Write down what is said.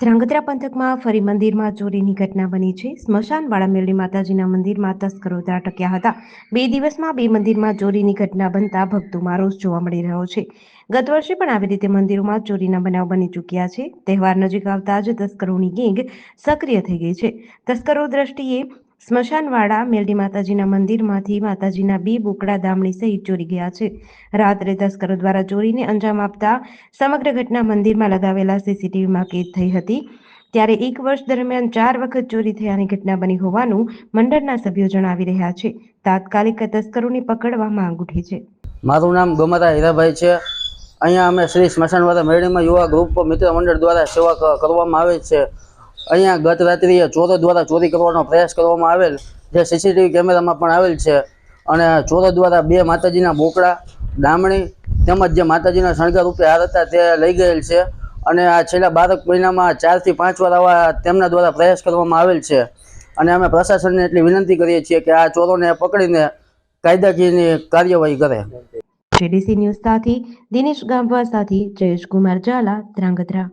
ધ્રાંગધ્રા પંથકમાં ફરી મંદિરમાં ચોરીની ઘટના બની છે. સ્મશાનવાળા મેળી માતાજીના મંદિરમાં તસ્કરો ત્રાટક્યા હતા. બે દિવસમાં બે મંદિરમાં ચોરીની ઘટના બનતા ભક્તોમાં રોષ જોવા મળી રહ્યો છે. ગત વર્ષે પણ આવી રીતે મંદિરોમાં ચોરીના બનાવ બની ચૂક્યા છે. તહેવાર નજીક આવતા જ તસ્કરોની ગેંગ સક્રિય થઈ ગઈ છે. તસ્કરો દ્રષ્ટિએ સ્મશાનવાળા મેરડી માતાજીના મંદિરમાંથી માતાજીના બે બોકડા દામણી સહિત ચોરી ગયા છે. રાત્રે તસ્કરો દ્વારા ચોરીને અંજામ આપતા સમગ્ર ઘટના મંદિરમાં લગાવેલા સીસીટીવીમાં કેદ થઈ હતી. ત્યારે એક વર્ષ દરમિયાન ચાર વખત ચોરી થયાની ઘટના બની હોવાનું મંડળના સભ્યો જણાવી રહ્યા છે. તાત્કાલિક તસ્કરોની પકડવા માંગ ઉઠી છે. મારું નામ ગોમાતા હીરાભાઈ છે. અહીંયા અમે શ્રી સ્મશાનવાળા મેળીમાં યુવા ગ્રુપ મિત્ર મંડળ દ્વારા સેવા કરવામાં આવે છે. અહીંયા ગત રાત્રિએ ચોરો દ્વારા ચોરી કરવાનો પ્રયાસ કરવામાં આવેલ, જે સીસીટીવી કેમેરામાં પણ આવેલ છે. અને ચોરો દ્વારા બે માતાજીના બોકડા દામણી તેમજ જે માતાજીના શણગાર રૂપે હાર હતા તે લઈ ગયેલ છે. અને આ છેલ્લા બારક મહિનામાં ચારથી પાંચ વાર આવા તેમના દ્વારા પ્રયાસ કરવામાં આવેલ છે. અને અમે પ્રશાસનને એટલી વિનંતી કરીએ છીએ કે આ ચોરોને પકડીને કાયદાકીયની કાર્યવાહી કરે. જેડીસી ન્યૂઝ સાથે દિનેશ ગામવા સાથે જયેશ કુમાર ઝાલા ધ્રાંગધ્રા.